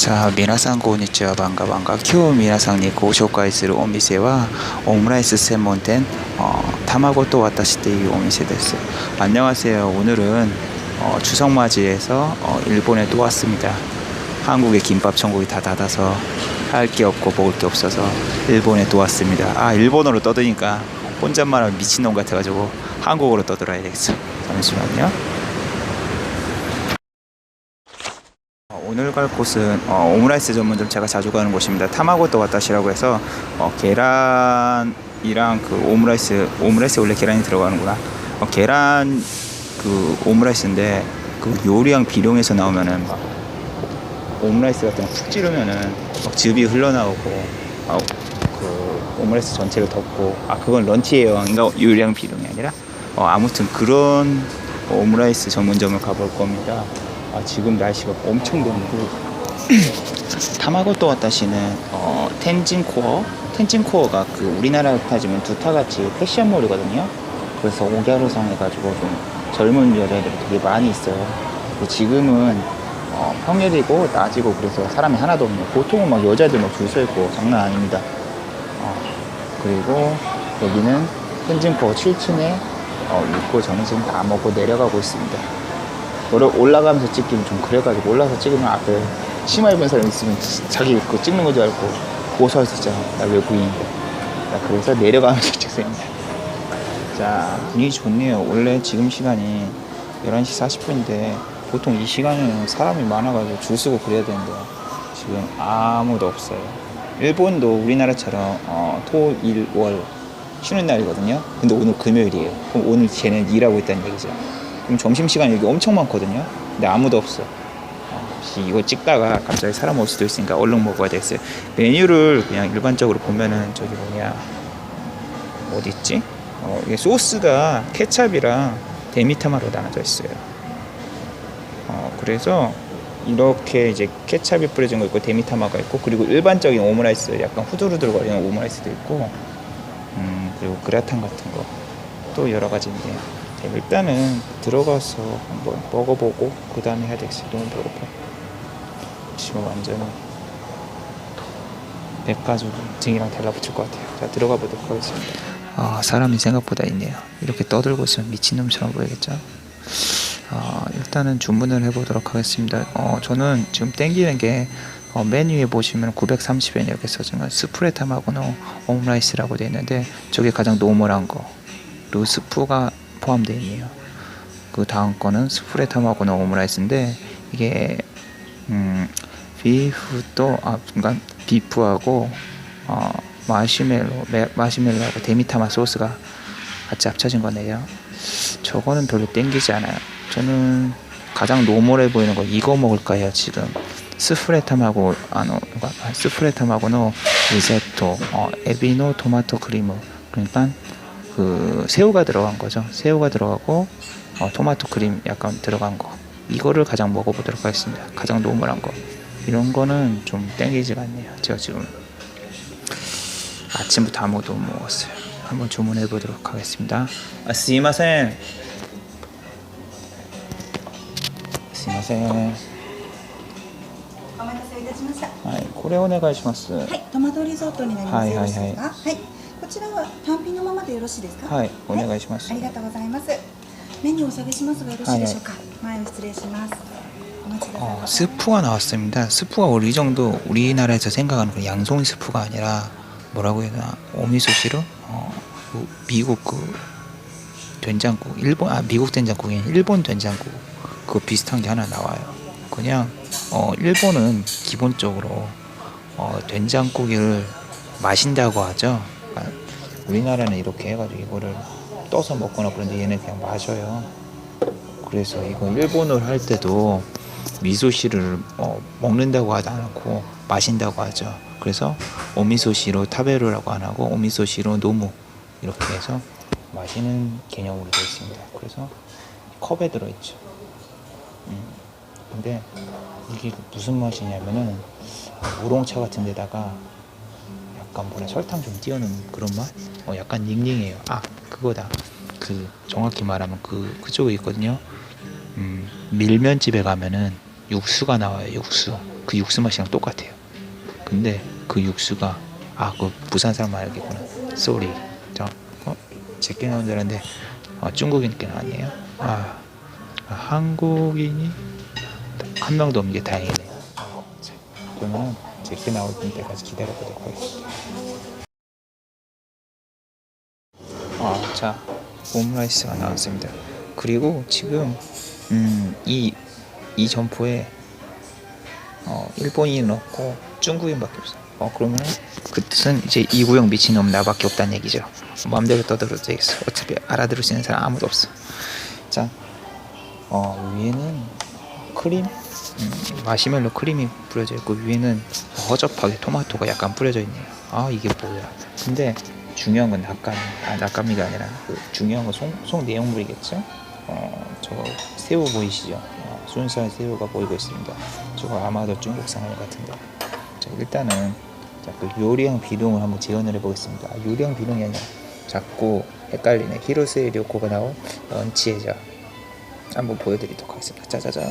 자, 미나상 고니치와 반가 반가 큐 미나상님 그 고쇼카이스를 오미세와 오므라이스 세몬텐 어, 타마고 또 왔다시테이 오미세 데스. 안녕하세요. 오늘은 어, 추석 맞이해서 어, 일본에 또 왔습니다. 한국의 김밥 천국이 다 닫아서 할 게 없고 먹을 게 없어서 일본에 또 왔습니다. 아, 일본어로 떠드니까 혼잣말하면 미친놈 같아가지고 한국어로 떠들어야 되겠어. 잠시만요. 오늘 갈 곳은 어, 오므라이스 전문점 제가 자주 가는 곳입니다. 타마고토 와타시라고 해서 어, 계란이랑 그 오므라이스 오므라이스에 원래 계란이 들어가는구나. 어, 계란 그 오므라이스인데 그 요리왕 비룡에서 나오면은 막 오므라이스 같은 거푹 찌르면은 막 즙이 흘러나오고 아, 그 오므라이스 전체를 덮고 아 그건 런치의 여왕인가 요리왕 비룡이 아니라 어, 아무튼 그런 오므라이스 전문점을 가볼 겁니다. 아, 지금 날씨가 엄청 더운데. 타마고토 와타시는 어, 텐진 코어? 텐진 코어가 그 우리나라 따지면 두타같이 패션몰이거든요. 그래서 옥야루상 해가지고 좀 젊은 여자애들이 되게 많이 있어요. 지금은 어, 평일이고 낮이고 그래서 사람이 하나도 없네요. 보통은 막 여자들 막 줄 서 있고 장난 아닙니다. 어, 그리고 여기는 텐진 코어 7층에 어, 있고 저는 다 먹고 내려가고 있습니다 올라- 올라가면서 찍기는 좀 그래가지고 올라서 찍으면 앞에 치마 입은 사람 있으면 자기 그 찍는 거 줄 알고 수 있잖아. 나 외국인인데 나 그래서 내려가면서 찍습니다 자 분위기 좋네요. 원래 지금 시간이 11시 40분인데 보통 이 시간에는 사람이 많아가지고 줄 서고 그래야 되는데 지금 아무도 없어요. 일본도 우리나라처럼 어, 토, 일, 월 쉬는 날이거든요. 근데 오늘 금요일이에요. 그럼 오늘 쟤는 일하고 있다는 얘기죠 그럼 점심시간 여기 엄청 많거든요. 근데 아무도 없어. 어, 이거 찍다가 갑자기 사람 올 수도 있으니까 얼른 먹어야 되겠어요. 메뉴를 그냥 일반적으로 보면은 저기 뭐냐 어디 있지? 어, 이게 소스가 케찹이랑 데미타마로 나눠져 있어요. 어, 그래서 이렇게 이제 케찹이 뿌려진 거 있고 데미타마가 있고 그리고 일반적인 오므라이스 약간 후들후들거리는 오므라이스도 있고 음, 그리고 그라탕 같은 거 또 여러 가지 있네요. 네, 일단은 들어가서 한번 먹어보고 그 다음에 해야 되겠어요. 너무 배고파. 지금 완전히 백가죽 등이랑 달라붙을 것 같아요. 자 들어가 보도록 하겠습니다. 아 사람이 생각보다 있네요. 이렇게 떠들고 있으면 미친놈처럼 보이겠죠? 아, 일단은 주문을 해보도록 하겠습니다. 어, 저는 지금 땡기는 게 어, 메뉴에 보시면 930엔 이렇게 써진 건 스프레타마고노 오므라이스라고 되어 있는데 저게 가장 노멀한 거 그리고 스프가 포함되어 있네요. 그 다음 거는 스프레타마고노 오므라이스인데 이게 음, 비프도 아 그러니까 비프하고 어, 마시멜로 메- 마시멜로하고 데미타마 소스가 같이 합쳐진 거네요. 저거는 별로 땡기지 않아요. 저는 가장 노멀해 보이는 거 이거 먹을까 해요 지금 스프레탐하고 아노 그러니까 스프레탐하고는 리제토 어, 에비노 토마토 크리무 그러니까 그 새우가 들어간 거죠 새우가 들어가고 어, 토마토 크림 약간 들어간 거 이거를 가장 먹어보도록 하겠습니다 가장 노멀한 거 이런 거는 좀 땡기지가 않네요 제가 지금 아침부터 아무것도 못 먹었어요 한번 주문해 보도록 하겠습니다 아, すいませんすいませんはお待たせいたしました。はいこれお願いしますい、トマトリゾットになります。はいはいはいよろしいですかはい、 こちらは単品のままでよろしいですか。はいお願いしますありがとうございます。メニューをお下げしますがよろしいでしょうか。前を失礼します。お待ちください。 어, 스프가 나왔습니다. 스프가 우리 정도 우리나라에서 생각하는 그 양송이 스프가 아니라 뭐라고 해야 되나 오미소시로 어, 그 미국 그 된장국 일본 아 미국 된장국이 일본 된장국 그거 비슷한 게 하나 나와요. 그냥 어, 일본은 기본적으로 어, 된장국을 마신다고 하죠. 아, 우리나라는 이렇게 해가지고 이거를 떠서 먹거나 그런데 얘는 그냥 마셔요. 그래서 이거 일본어를 할 때도 미소시를 어, 먹는다고 하지 않고 마신다고 하죠. 그래서 오미소시로 타베루라고 안 하고 오미소시로 노무 이렇게 해서 마시는 개념으로 되어 있습니다. 그래서 컵에 들어있죠. 음. 근데 이게 무슨 맛이냐면은 우롱차 같은 데다가 약간 뭐라 설탕 좀 띄워놓은 그런 맛? 어 약간 닝닝해요. 아 그거다. 그 정확히 말하면 그 그쪽에 있거든요. 음, 밀면집에 가면은 육수가 나와요. 육수. 그 육수 맛이랑 똑같아요. 근데 그 육수가 아 그 부산 사람 말겠구나. 쏘리. 저 어? 제게 나온 줄 알았는데 아, 중국인께 아니에요. 아, 아, 한국인이 한 명도 없는 게 다행이네요. 자, 그러면 제게 나올 때까지 기다려 보도록 하겠습니다. 아, 자, 오므라이스가 나왔습니다. 그리고 지금 음, 이, 이 점포에 어, 일본인은 없고 중국인밖에 없어. 어, 그러면 그 뜻은 이제 이구형 미친놈 나밖에 없다는 얘기죠. 마음대로 떠들어도 되겠어. 어차피 알아들을 수 있는 사람 아무도 없어. 자, 어, 위에는 크림, 음, 마시멜로 크림이 뿌려져 있고 위에는 허접하게 토마토가 약간 뿌려져 있네요. 아 이게 뭐야? 근데 중요한 건 낙감, 아 낙감이가 아니라 그 중요한 건 송, 송 내용물이겠죠? 어, 저거 새우 보이시죠? 어, 순살 새우가 보이고 있습니다. 저거 아마도 중국 상할 같은데. 자 일단은 자, 그 요리형 비룡을 한번 재현을 해보겠습니다. 아, 요리형 비룡이 아니라 자꾸 헷갈리네. 히로세 료코가 나온 런치해자 한번 보여드리도록 하겠습니다. 짜자잔.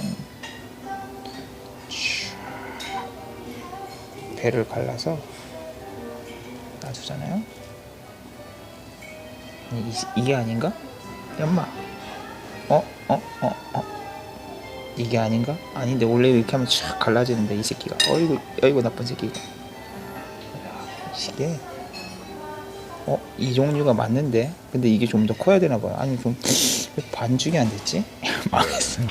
배를 갈라서 놔주잖아요. 이, 이게 아닌가? 엄마. 어? 어? 어? 어? 이게 아닌가? 아닌데 원래 이렇게 하면 쫙 갈라지는데 이 새끼가 어이구 어이구 나쁜 새끼가 이게 어? 이 종류가 맞는데 근데 이게 좀 더 커야 되나 봐요 아니 좀왜 반죽이 안 됐지? 망했어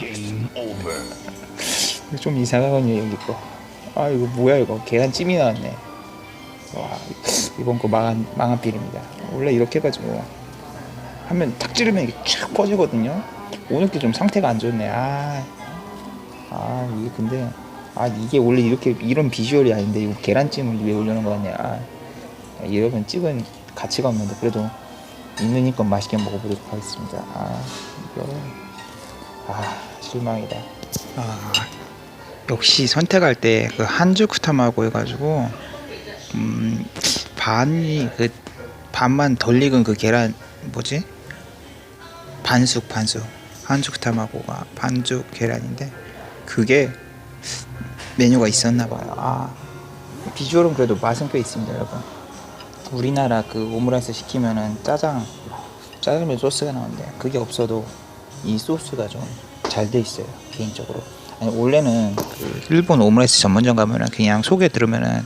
좀 이상하거든요 여기 거 아 이거 뭐야 이거? 계란찜이 나왔네. 와 이번 거 망한 망한 필입니다. 원래 이렇게 해가지고 하면 탁 찌르면 이게 쫙 퍼지거든요. 오늘 게 좀 상태가 안 좋네. 아, 아 이게 근데 아 이게 원래 이렇게 이런 비주얼이 아닌데 이거 계란찜을 왜 올려놓은 거 같냐. 아, 이러면 찍은 가치가 없는데 그래도 있는 힘껏 맛있게 먹어보도록 하겠습니다. 아 이거. 아 실망이다. 아 역시 선택할 때 그 한주쿠타마고 해가지고 음 반이 그 반만 덜 익은 그 계란 뭐지? 반숙 반숙. 한주쿠타마고가 반죽 계란인데 그게 메뉴가 있었나 봐요. 아 비주얼은 그래도 맛은 꽤 있습니다 여러분. 우리나라 그 오므라이스 시키면은 짜장 짜장면 소스가 나오는데 그게 없어도 이 소스가 좀 잘 돼 있어요 개인적으로 아니 원래는 그 일본 오므라이스 전문점 가면은 그냥 속에 들으면은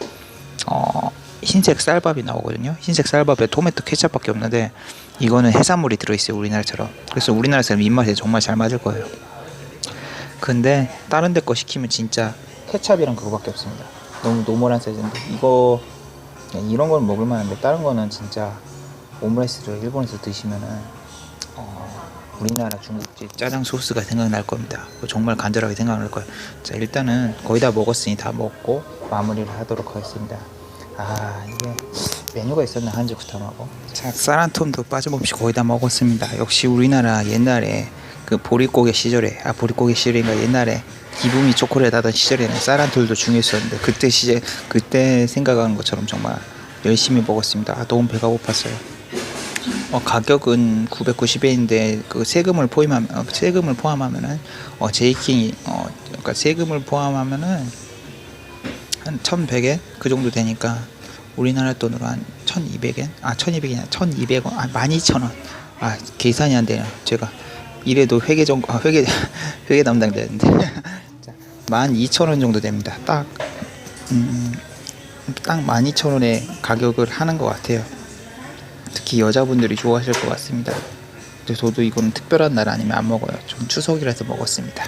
어 흰색 쌀밥이 나오거든요. 흰색 쌀밥에 토마토 케찹밖에 없는데 이거는 해산물이 들어있어요 우리나라처럼. 그래서 우리나라 사람 입맛에 정말 잘 맞을 거예요. 근데 다른 데 거 시키면 진짜 케찹이랑 그거밖에 없습니다. 너무 노멀한 사이즈인데 이거 이런 건 먹을 만한데 다른 거는 진짜 오므라이스를 일본에서 드시면은 어, 우리나라 중국집 짜장 소스가 생각날 겁니다. 정말 간절하게 생각날 거예요. 자 일단은 거의 다 먹었으니 다 먹고 마무리를 하도록 하겠습니다. 아 이게 메뉴가 있었나 한주쿠tam하고 자 쌀한톤도 빠짐없이 거의 다 먹었습니다. 역시 우리나라 옛날에 그 보릿고개 시절에 아 보릿고개 시절인가 옛날에 기분이 초콜릿 하던 시절에는 쌀 한 톨도 중요했었는데 그때 시절 그때 생각하는 것처럼 정말 열심히 먹었습니다. 아, 너무 배가 고팠어요. 어, 가격은 990엔인데 그 세금을 포함하면 어, 세금을 포함하면은 어, 제이킹이 어, 그러니까 세금을 포함하면은 한 1,100엔 그 정도 되니까 우리나라 돈으로 한 1,200엔? 아 1,200이 아니라 1,200원? 아 12,000원. 아 계산이 안 되네요 제가. 이래도 회계 정 아, 회계 회계 담당자인데. 자, 12,000원 정도 됩니다. 딱 음, 딱 12,000원의 가격을 하는 것 같아요 특히 여자분들이 좋아하실 것 같습니다. 근데 저도 이거는 특별한 날 아니면 안 먹어요. 좀 추석이라서 먹었습니다.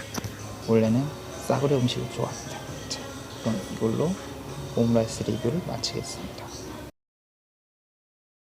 원래는 싸구려 음식을 좋아합니다. 자, 그럼 이걸로 오므라이스 리뷰를 마치겠습니다